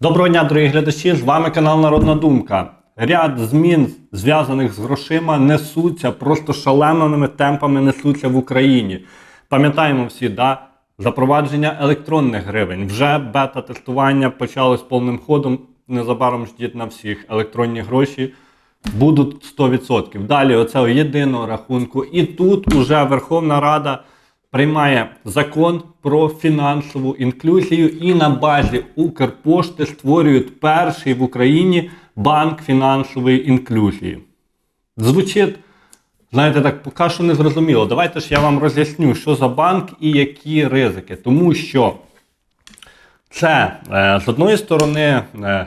Доброго дня, дорогі глядачі! З вами канал Народна Думка. Ряд змін, зв'язаних з грошима, несуться просто шаленими темпами несуться в Україні. Пам'ятаємо всі, да? запровадження електронних гривень. Вже бета-тестування почалось повним ходом. Незабаром ждіть на всіх електронні гроші. Будуть 100%. Далі оце єдиного рахунку. І тут уже Верховна Рада приймає закон про фінансову інклюзію і на базі Укрпошти створюють перший в Україні банк фінансової інклюзії. Звучить, знаєте, так поки що не зрозуміло. Давайте ж я вам роз'ясню, що за банк і які ризики. Тому що це е, з одної сторони е,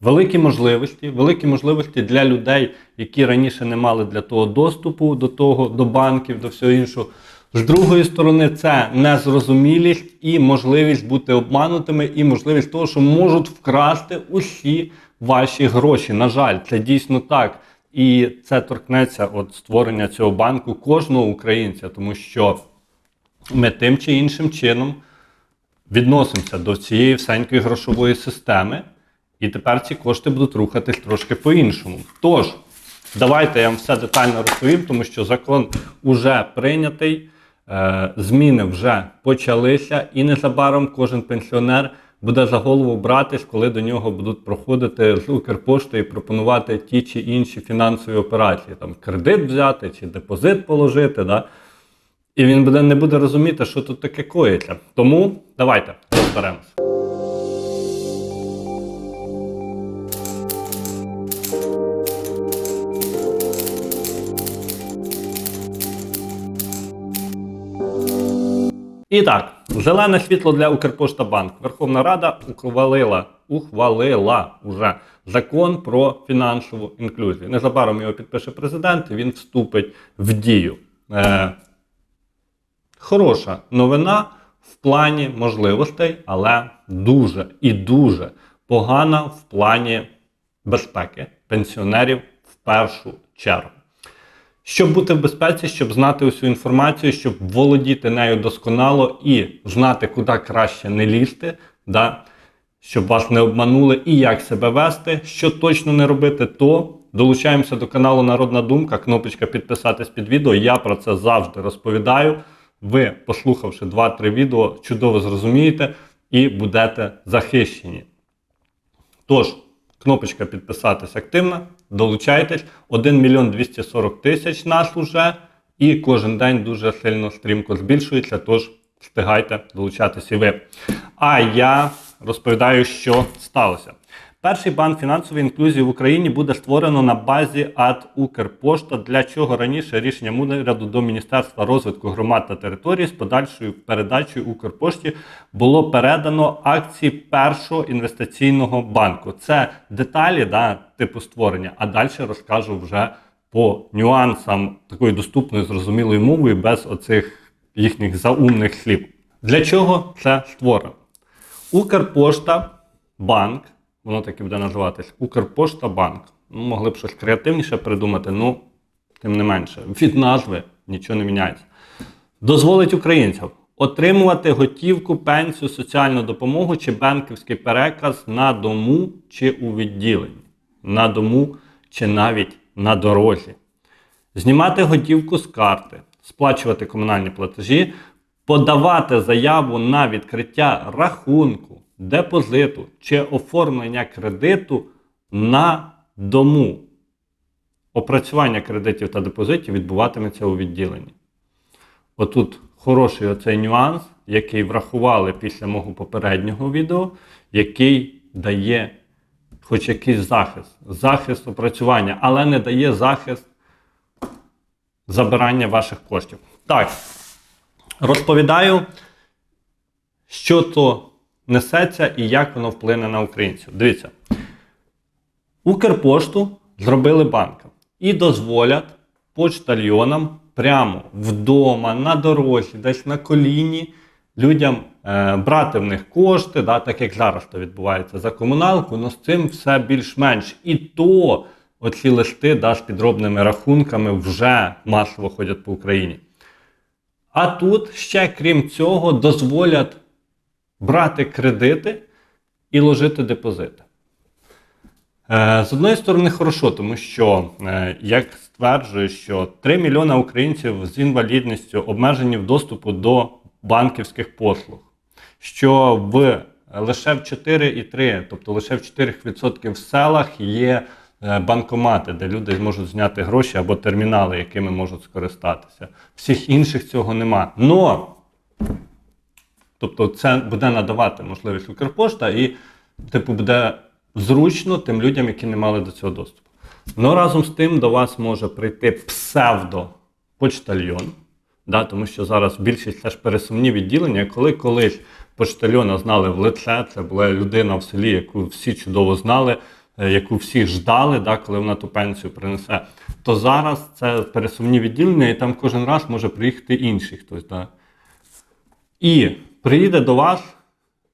великі можливості, великі можливості для людей, які раніше не мали для того доступу до того, до банків, до всього іншого. З другої сторони, це незрозумілість і можливість бути обманутими, і можливість того, що можуть вкрасти усі ваші гроші. На жаль, це дійсно так. І це торкнеться от створення цього банку кожного українця, тому що ми тим чи іншим чином відносимося до цієї всенької грошової системи, і тепер ці кошти будуть рухатись трошки по-іншому. Тож, давайте я вам все детально розповім, тому що закон вже прийнятий, зміни вже почалися, і незабаром кожен пенсіонер буде за голову братись, коли до нього будуть проходити з Укрпошти і пропонувати ті чи інші фінансові операції, там кредит взяти чи депозит положити. Да? І він буде, не буде розуміти, що тут таке коїться. Тому давайте розберемося. І так, зелене світло для Укрпоштабанк. Верховна Рада ухвалила, ухвалила уже закон про фінансову інклюзію. Незабаром його підпише президент, він вступить в дію. Е, хороша новина в плані можливостей, але дуже і дуже погана в плані безпеки пенсіонерів в першу чергу. Щоб бути в безпеці, щоб знати усю інформацію, щоб володіти нею досконало і знати, куди краще не лізти, да? щоб вас не обманули і як себе вести, що точно не робити, то долучаємося до каналу Народна Думка, кнопочка підписатись під відео. Я про це завжди розповідаю. Ви, послухавши 2-3 відео, чудово зрозумієте і будете захищені. Тож, кнопочка підписатись активна, долучайтесь. 1 мільйон 240 тисяч нас уже, і кожен день дуже сильно стрімко збільшується, тож встигайте долучатися і ви. А я розповідаю, що сталося. Перший банк фінансової інклюзії в Україні буде створено на базі АД Укрпошта, для чого раніше рішенням уряду до Міністерства розвитку громад та територій з подальшою передачею Укрпошті було передано акції першого інвестиційного банку. Це деталі да, типу створення, а далі розкажу вже по нюансам такою доступною, зрозумілою мовою, без оцих їхніх заумних слів. Для чого це створено? Укрпошта банк. Воно так і буде називатись Укрпошта Банк. Ну, могли б щось креативніше придумати, ну, тим не менше, від назви нічого не міняється. Дозволить українцям отримувати готівку, пенсію, соціальну допомогу чи банківський переказ на дому чи у відділенні, на дому чи навіть на дорозі. Знімати готівку з карти, сплачувати комунальні платежі, подавати заяву на відкриття рахунку депозиту чи оформлення кредиту на дому. Опрацювання кредитів та депозитів відбуватиметься у відділенні. Отут хороший оцей нюанс, який врахували після мого попереднього відео, який дає хоч якийсь захист, захист опрацювання, але не дає захист забирання ваших коштів. Так, розповідаю, що то несеться і як воно вплине на українців. Дивіться, Укрпошту зробили банком і дозволять почтальйонам прямо вдома, на дорозі, десь на коліні людям е, брати в них кошти, да, так як зараз то відбувається за комуналку, але з цим все більш-менш. І то оці листи да, з підробними рахунками вже масово ходять по Україні. А тут ще, крім цього, дозволять брати кредити і ложити депозити. Е, З одної сторони, хорошо, тому що, е, як стверджує, що 3 мільйони українців з інвалідністю обмежені в доступу до банківських послуг, що в лише в 4,3, тобто лише в 4% в селах є е, банкомати, де люди зможуть зняти гроші або термінали, якими можуть скористатися. Всіх інших цього нема. Но Тобто це буде надавати можливість Укрпошта і, типу, буде зручно тим людям, які не мали до цього доступу. Ну разом з тим до вас може прийти псевдо-почтальйон, да, тому що зараз більшість це ж пересувні відділення, коли колись почтальйона знали в лице, це була людина в селі, яку всі чудово знали, е, яку всі ждали, да, коли вона ту пенсію принесе. То зараз це пересувні відділення, і там кожен раз може приїхати інший хтось. Да. І приїде до вас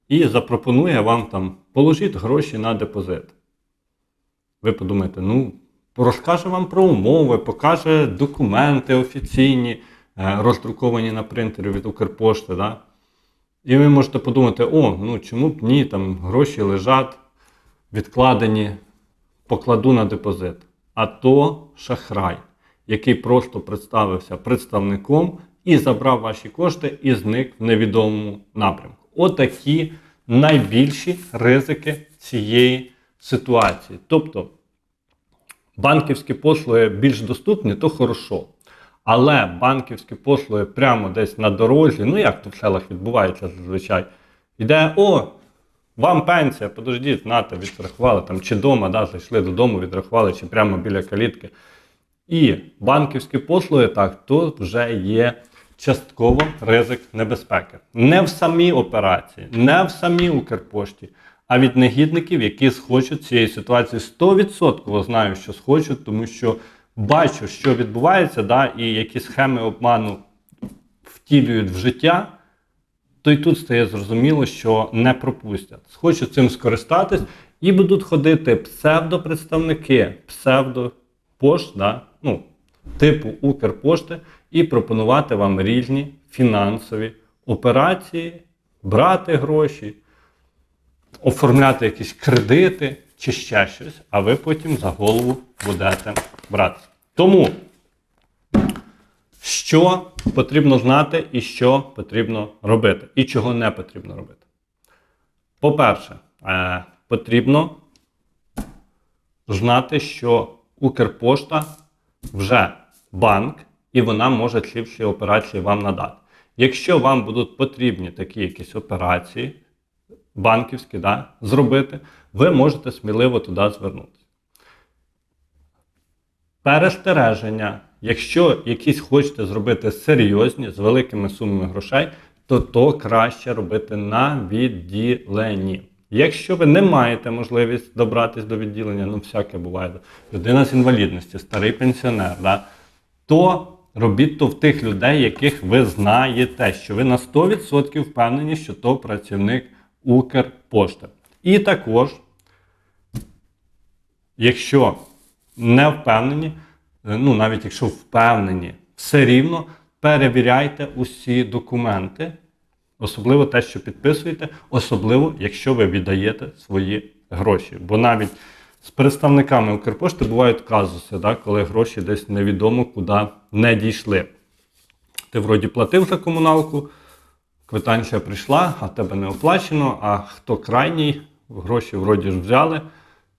і запропонує вам там положіть гроші на депозит. Ви подумаєте, ну, розкаже вам про умови, покаже документи офіційні, е, роздруковані на принтері від Укрпошти. Да? І ви можете подумати, о, ну чому б ні, там гроші лежать, відкладені, покладу на депозит. А то шахрай, який просто представився представником і забрав ваші кошти і зник в невідомому напрямку. Отакі найбільші ризики цієї ситуації. Тобто банківські послуги більш доступні, то хорошо. Але банківські послуги прямо десь на дорозі, ну як то в селах відбувається зазвичай, іде, о, вам пенсія, подождіть, нате, відрахували там, чи вдома, да, зайшли додому, відрахували, чи прямо біля калітки. І банківські послуги, так, тут вже є частково ризик небезпеки. Не в самій операції, не в самій Укрпошті, а від негідників, які схочуть цієї ситуації 100% знаю, що схочуть, тому що бачу, що відбувається, да, і які схеми обману втілюють в життя, то й тут стає зрозуміло, що не пропустять. Схочуть цим скористатись і будуть ходити псевдопредставники, псевдопошт, да, ну, типу Укрпошти, і пропонувати вам різні фінансові операції, брати гроші, оформляти якісь кредити чи ще щось, а ви потім за голову будете брати. Тому, що потрібно знати і що потрібно робити, і чого не потрібно робити. По-перше, е, потрібно знати, що Укрпошта вже банк, і вона може всі операції вам надати. Якщо вам будуть потрібні такі якісь операції, банківські, да, зробити, ви можете сміливо туди звернутися. Перестереження, якщо якісь хочете зробити серйозні, з великими сумами грошей, то то краще робити на відділенні. Якщо ви не маєте можливість добратися до відділення, ну всяке буває, людина з інвалідності, старий пенсіонер, да, то робіть то в тих людей, яких ви знаєте, що ви на 100% впевнені, що то працівник Укрпошти. І також, якщо не впевнені, е, ну навіть якщо впевнені, все рівно перевіряйте усі документи, особливо те, що підписуєте, особливо, якщо ви віддаєте свої гроші. Бо навіть з представниками Укрпошти бувають казуси, да, коли гроші десь невідомо куди не дійшли. Ти вроді платив за комуналку, квитанція прийшла, а тебе не оплачено, а хто крайній, гроші вроді ж взяли,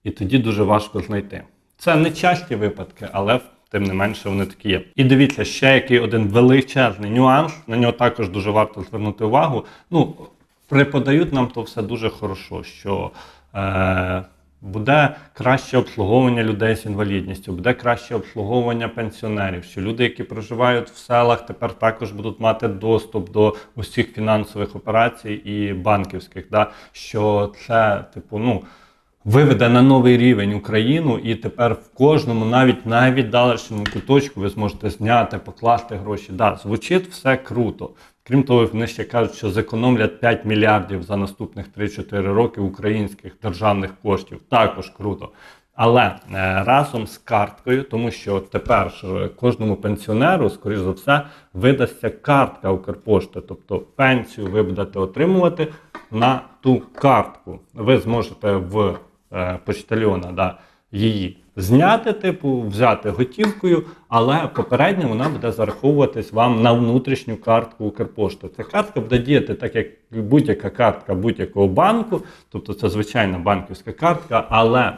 і тоді дуже важко знайти. Це не часті випадки, але тим не менше вони такі є. І дивіться, ще який один величезний нюанс, на нього також дуже варто звернути увагу. Ну, преподають нам то все дуже хорошо, що е, буде краще обслуговування людей з інвалідністю, буде краще обслуговування пенсіонерів, що люди, які проживають в селах, тепер також будуть мати доступ до усіх фінансових операцій і банківських. Да? Що це, типу, ну. Виведе на новий рівень Україну, і тепер в кожному, навіть найвіддаленішому куточку, ви зможете зняти, покласти гроші. Да, звучить все круто. Крім того, вони ще кажуть, що зекономлять 5 мільярдів за наступних 3-4 роки українських державних коштів. Також круто. Але е, разом з карткою, тому що тепер ж кожному пенсіонеру, скоріш за все, видасться картка Укрпошти, тобто пенсію ви будете отримувати на ту картку. Ви зможете в е, почтальона да, її зняти, типу, взяти готівкою, але попередньо вона буде зараховуватись вам на внутрішню картку Укрпошти. Ця картка буде діяти так, як будь-яка картка будь-якого банку, тобто це звичайна банківська картка, але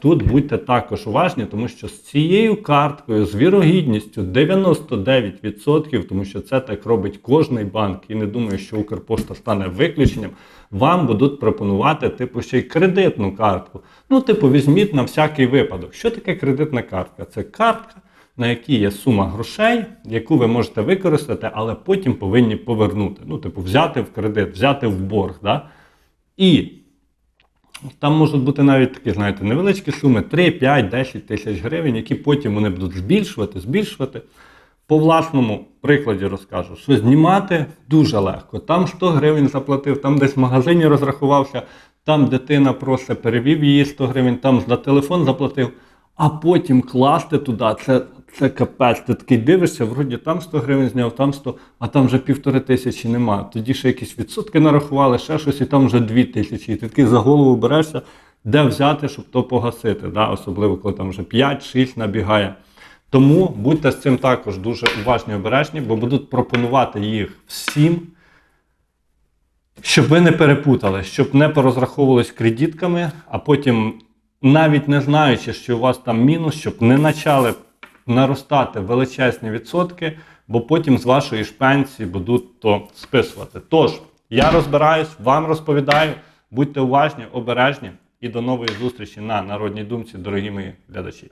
Тут будьте також уважні, тому що з цією карткою, з вірогідністю 99%, тому що це так робить кожний банк, і не думаю, що Укрпошта стане виключенням. Вам будуть пропонувати, типу, ще й кредитну картку. Ну, типу, візьміть на всякий випадок. Що таке кредитна картка? Це картка, на якій є сума грошей, яку ви можете використати, але потім повинні повернути. Ну, типу, взяти в кредит, взяти в борг. Да? І там можуть бути навіть такі, знаєте, невеличкі суми 3, 5, 10 тисяч гривень, які потім вони будуть збільшувати, збільшувати. По власному прикладі розкажу, що знімати дуже легко. Там 100 гривень заплатив, там десь в магазині розрахувався, там дитина просить, перевів її 100 гривень, там за телефон заплатив, а потім класти туди, це, це капець. Ти такий дивишся, вроді там 100 гривень зняв, там 100, а там вже півтори тисячі нема. Тоді ще якісь відсотки нарахували, ще щось, і там вже дві тисячі. І ти такий за голову берешся, де взяти, щоб то погасити. Да? Особливо, коли там вже 5-6 набігає. Тому будьте з цим також дуже уважні і обережні, бо будуть пропонувати їх всім, щоб ви не перепутали, щоб не порозраховувались кредитками, а потім, навіть не знаючи, що у вас там мінус, щоб не почали наростати величезні відсотки, бо потім з вашої ж пенсії будуть то списувати. Тож, я розбираюсь, вам розповідаю, будьте уважні, обережні і до нової зустрічі на Народній думці, дорогі мої глядачі.